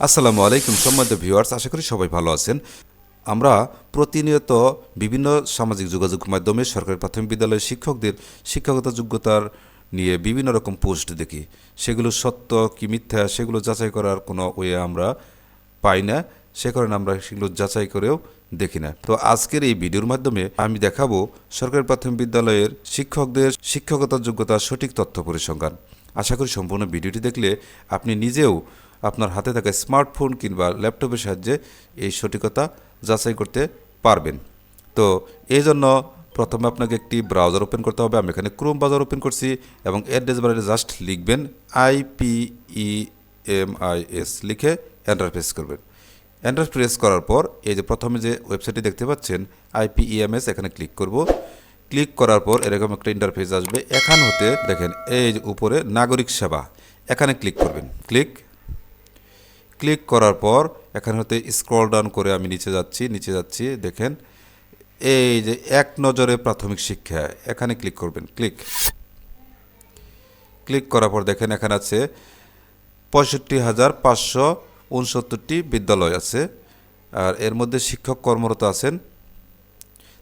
আসসালামু আলাইকুম সম্মানিত ভিউয়ার্স, আশা করি সবাই ভালো আছেন। আমরা প্রতিনিয়ত বিভিন্ন সামাজিক যোগাযোগ মাধ্যমে সরকারি প্রাথমিক বিদ্যালয়ের শিক্ষকদের শিক্ষাগত যোগ্যতার নিয়ে বিভিন্ন রকম পোস্ট দেখি। সেগুলো সত্য কি মিথ্যা সেগুলো যাচাই করার কোনো ওয়ে আমরা পাই না। সে কারণে আমরা সেগুলো যাচাই করেও দেখি না। তো আজকের এই ভিডিওর মাধ্যমে আমি দেখাবো সরকারি প্রাথমিক বিদ্যালয়ের শিক্ষকদের শিক্ষকতার যোগ্যতার সঠিক তথ্য পরিসংখ্যান। আশা করি সম্পূর্ণ ভিডিওটি দেখলে আপনি নিজেও আপনার হাতে থাকা স্মার্টফোন কিংবা ল্যাপটপের সাহায্যে এই সঠিকতা যাচাই করতে পারবেন। তো এই জন্য প্রথমে আপনাকে একটি ব্রাউজার ওপেন করতে হবে। আমি এখানে ক্রোম ব্রাউজার ওপেন করছি এবং অ্যাড্রেস বারে জাস্ট লিখবেন I P E M I S লিখে এন্টার প্রেস করবেন। এন্টার প্রেস করার পর এই যে প্রথমে যে ওয়েবসাইটটি দেখতে পাচ্ছেন আইপিইএমএস এখানে ক্লিক করব। ক্লিক করার পর এরকম একটা ইন্টারফেস আসবে। এখান হতে দেখেন এই উপরে নাগরিক সেবা, এখানে ক্লিক করবেন। ক্লিক ক্লিক করার পর এখানে হতে স্ক্রল ডাউন করে আমি নিচে যাচ্ছি নিচে যাচ্ছি, দেখেন। এই যে এক নজরে প্রাথমিক শিক্ষা, এখানে ক্লিক করবেন, ক্লিক। ক্লিক করার পর দেখেন এখানে আছে পঁয়ষট্টি হাজার পাঁচশো উনসত্তরটি বিদ্যালয় আছে, আর এর মধ্যে শিক্ষক কর্মরত আছেন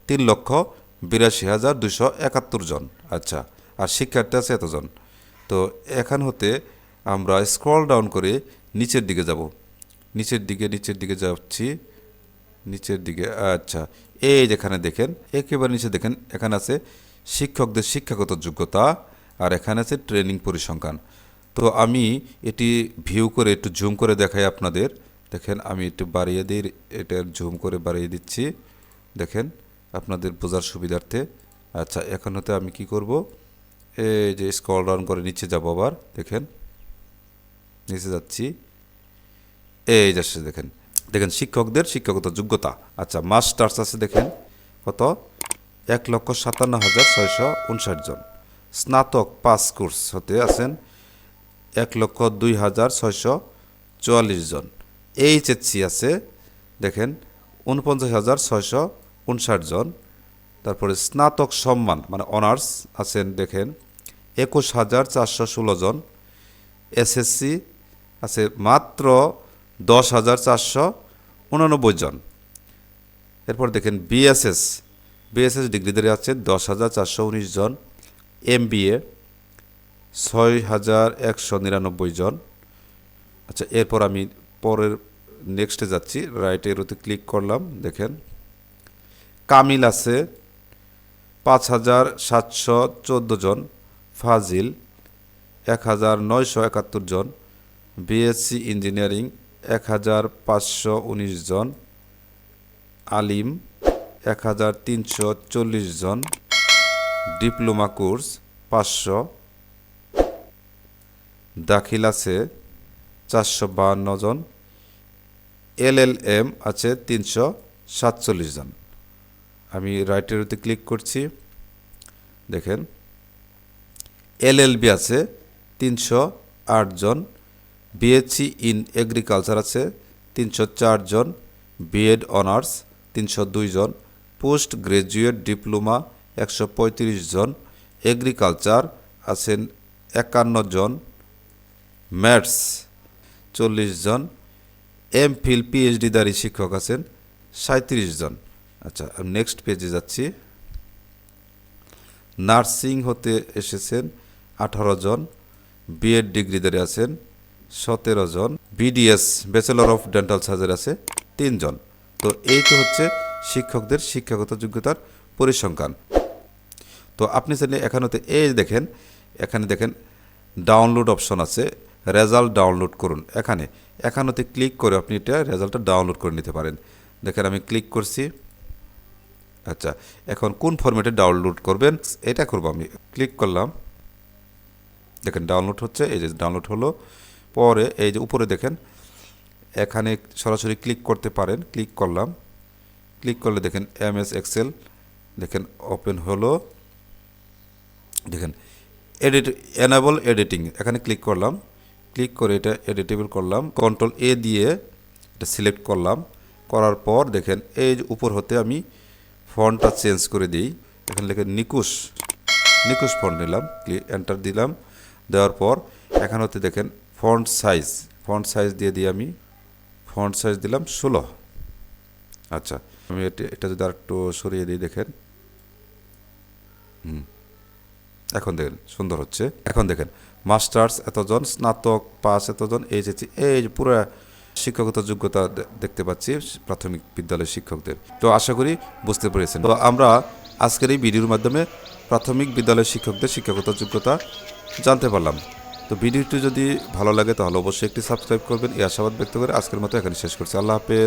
তিন লক্ষ বিরাশি হাজার দুশো একাত্তর জন। আচ্ছা আর শিক্ষার্থী আছে এতজন। তো এখান হতে আমরা স্ক্রল ডাউন করে নিচের দিকে যাব। নিচের দিকে নিচের দিকে যাচ্ছি। নিচের দিকে আচ্ছা এই যেখানে দেখেন, একেবারে নিচে দেখেন, এখানে আছে শিক্ষকদের শিক্ষাগত যোগ্যতা আর এখানে আছে ট্রেনিং পরিসংখ্যান। তো আমি এটি ভিউ করে একটু জুম করে দেখাই আপনাদের। দেখেন, আমি একটু বাড়িয়ে দিই এটার জুম করে বাড়িয়ে দিচ্ছি। দেখেন, আপনাদের বোঝার সুবিধার্থে। আচ্ছা এখন হতে আমি কি করব? এই যে স্ক্রল ডাউন করে নিচে যাব আবার। দেখেন নিচে যাচ্ছি। এই যাচ্ছে দেখেন। দেখেন, শিক্ষকদের শিক্ষকতা যোগ্যতা। আচ্ছা মাস্টার্স আছে, দেখেন। কত? এক লক্ষ সাতান্ন হাজার ছয়শো উনষাট জন। স্নাতক পাস কোর্স হতে আছেন এক লক্ষ দুই হাজার ছয়শো চুয়াল্লিশ জন। এইচএসসি আছে, দেখেন, উনপঞ্চাশ হাজার ছয়শো উনষাট জন। তারপরে স্নাতক সম্মান মানে অনার্স আছেন, দেখেন, একুশ হাজার চারশো ষোলো জন। এসএসসি আছে মাত্র দশ হাজার চারশো উননব্বই জন। এরপর দেখেন বিএসএস বিএসএস ডিগ্রিধারী আছে দশ হাজার চারশো উনিশ জন। এম ছয় হাজার একশো নিরানব্বই জন। আচ্ছা এরপর আমি পরের নেক্সটে যাচ্ছি। রাইট এরোতে ক্লিক করলাম, দেখেন। কামিল আছে পাঁচ হাজার সাতশো চোদ্দ জন। ফাজিল এক হাজার নয়শো একাত্তর জন। বিএসসি ইঞ্জিনিয়ারিং এক হাজার পাঁচশো উনিশ জন। আলিম, এক হাজার তিনশো চল্লিশ জন। ডিপ্লোমা কোর্স, পাঁচশো। দাখিল আছে চারশো বাহান্ন জন। এল এল এম আছে তিনশো সাতচল্লিশ জন। আমি রাইটেরতে ক্লিক করছি। দেখেন। এল এল বি আছে তিনশো আট জন। বিএসসি ইন এগ্রিকালচার আছে, তিনশো চার জন বিএড অনার্স তিনশো দুই জন পোস্ট গ্রাজুয়েট ডিপ্লোমা একশো পঁয়ত্রিশ জন এগ্রিকালচার আছেন একান্ন জন ম্যাথস চল্লিশ জন এম ফিল পিএইচডিধারী শিক্ষক আছেন সাঁত্রিশ জন। আচ্ছা নেক্সট পেজে যাচ্ছি। নার্সিং হতে এসেছেন আঠারো জন বিএড ডিগ্রিধারী আছেন সতেরো জন। BDS bachelor of dental surgery আছে তিনজন তো এই তো হচ্ছে শিক্ষকদের শিক্ষাগত যোগ্যতার পরিসংখ্যান। তো আপনি চাইলে এখানেতে এই দেখেন, এখানে দেখেন ডাউনলোড অপশন আছে রেজাল্ট ডাউনলোড করুন। এখানে, এখানেতে ক্লিক করে আপনি এটা রেজাল্টটা ডাউনলোড করে নিতে পারেন। দেখেন আমি ক্লিক করছি। আচ্ছা এখন কোন ফরম্যাটে ডাউনলোড করবেন? এটা করব আমি। ক্লিক করলাম। দেখেন ডাউনলোড হচ্ছে, এই যে ডাউনলোড হলো। পরে, এই যে উপরে দেখেন, এখানে সরাসরি ক্লিক করতে পারেন ক্লিক করলাম। ক্লিক করলে দেখেন এম এস এক্সেল দেখেন ওপেন হলো। দেখেন এডিট এনাবল এডিটিং এখানে ক্লিক করলাম। ক্লিক করে এটা এডিটেবল করলাম। কন্ট্রোল এ দিয়ে এটা সিলেক্ট করলাম। করার পর দেখেন, এই যে উপর হতে আমি ফন্টটা চেঞ্জ করে দিই। এখানে লিখে নিকুশ। নিকুশ ফন্ট নিলাম ক্লিক এন্টার দিলাম। দেওয়ার পর, এখানে হতে দেখেন ফন্ট সাইজ ফন্ট সাইজ দিয়ে দিই আমি ফন্ট সাইজ দিলাম ষোলো। আচ্ছা আমি এটা যদি আর একটু সরিয়ে দিই দেখেন। হুম, এখন দেখেন, সুন্দর হচ্ছে। এখন দেখেন, মাস্টার্স এতজন, স্নাতক, পাস এতজন, এইচএসসি, এই যে পুরো শিক্ষকতা যোগ্যতা দেখতে পাচ্ছি প্রাথমিক বিদ্যালয়ের শিক্ষকদের। তো আশা করি বুঝতে পেরেছেন। তো আমরা আজকের এই ভিডিওর মাধ্যমে প্রাথমিক বিদ্যালয়ের শিক্ষকদের শিক্ষকতা যোগ্যতা জানতে পারলাম। তো ভিডিওটি যদি ভালো লাগে তাহলে অবশ্যই একটি সাবস্ক্রাইব করবেন। এই আশাবাদ ব্যক্ত করে আজকের মতো এখানে শেষ করছি। আল্লাহ হাফেজ।